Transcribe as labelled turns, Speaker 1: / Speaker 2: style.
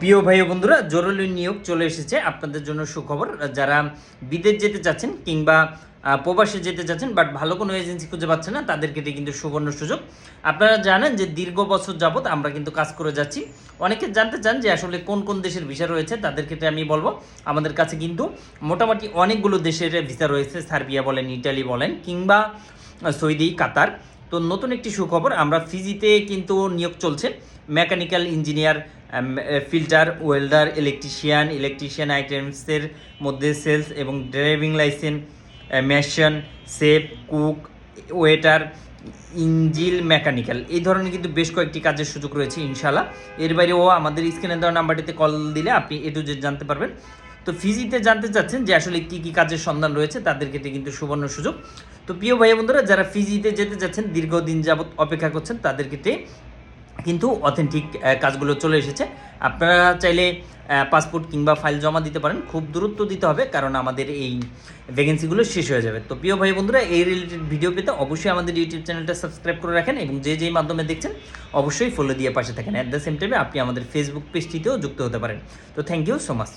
Speaker 1: প্রিয় ভাই বন্ধুরা, জরুরি নিয়োগ চলে এসেছে। আপনাদের জন্য সুখবর, যারা বিদেশ যেতে চাচ্ছেন কিংবা প্রবাসে যেতে চাচ্ছেন বাট ভালো কোনো এজেন্সি খুঁজে পাচ্ছে না, তাদেরকে এটা কিন্তু সুবর্ণ সুযোগ। আপনারা জানেন যে দীর্ঘ বছর যাবৎ আমরা কিন্তু কাজ করে যাচ্ছি। অনেকে জানতে চান যে আসলে কোন কোন দেশের ভিসা রয়েছে, তাদের ক্ষেত্রে আমি বলব, আমাদের কাছে কিন্তু মোটামুটি অনেকগুলো দেশের ভিসা রয়েছে, সার্বিয়া বলেন, ইটালি বলেন, কিংবা সৌদি, কাতার। তো নতুন একটি সুখবর, আমরা ফিজিতে কিন্তু নিয়োগ চলছে mechanical engineer fitter welder electrician electrician আইটেমসের মধ্যে সেলস এবং driving licence mason chef cook waiter ইঞ্জিল মেকানিক্যাল এই ধরনের কিন্তু বেশ কয়েকটি কাজের সুযোগ রয়েছে ইনশাল্লাহ এর বাইরেও আমাদের স্ক্রিনে দেওয়া নাম্বারটিতে কল দিলে আপনি এ টু জেড জানতে পারবেন। তো ফিজিতে জানতে চাচ্ছেন যে আসলে কী কী কাজের সন্ধান রয়েছে, তাদের ক্ষেত্রে কিন্তু সুবর্ণ সুযোগ। তো প্রিয় ভাই বন্ধুরা, যারা ফিজিতে যেতে চাচ্ছেন, দীর্ঘদিন যাবৎ অপেক্ষা করছেন, তাদের ক্ষেত্রে কিন্তু অথেন্টিক কাজগুলো চলে এসেছে। আপনারা চাইলে পাসপোর্ট কিংবা ফাইল জমা দিতে পারেন। খুব দূরত্ব দিতে হবে, কারণ আমাদের এই ভ্যাকেন্সিগুলো শেষ হয়ে যাবে। তো প্রিয় ভাই বন্ধুরা, এই রিলেটেড ভিডিও পেতে অবশ্যই আমাদের ইউটিউব চ্যানেলটা সাবস্ক্রাইব করে রাখেন এবং যে যেই মাধ্যমে দেখছেন, অবশ্যই ফলো দিয়ে পাশে থাকেন। অ্যাট দ্য সেম টাইমে আপনি আমাদের ফেসবুক পেজটিতেও যুক্ত হতে পারেন। তো থ্যাংক ইউ সো মাচ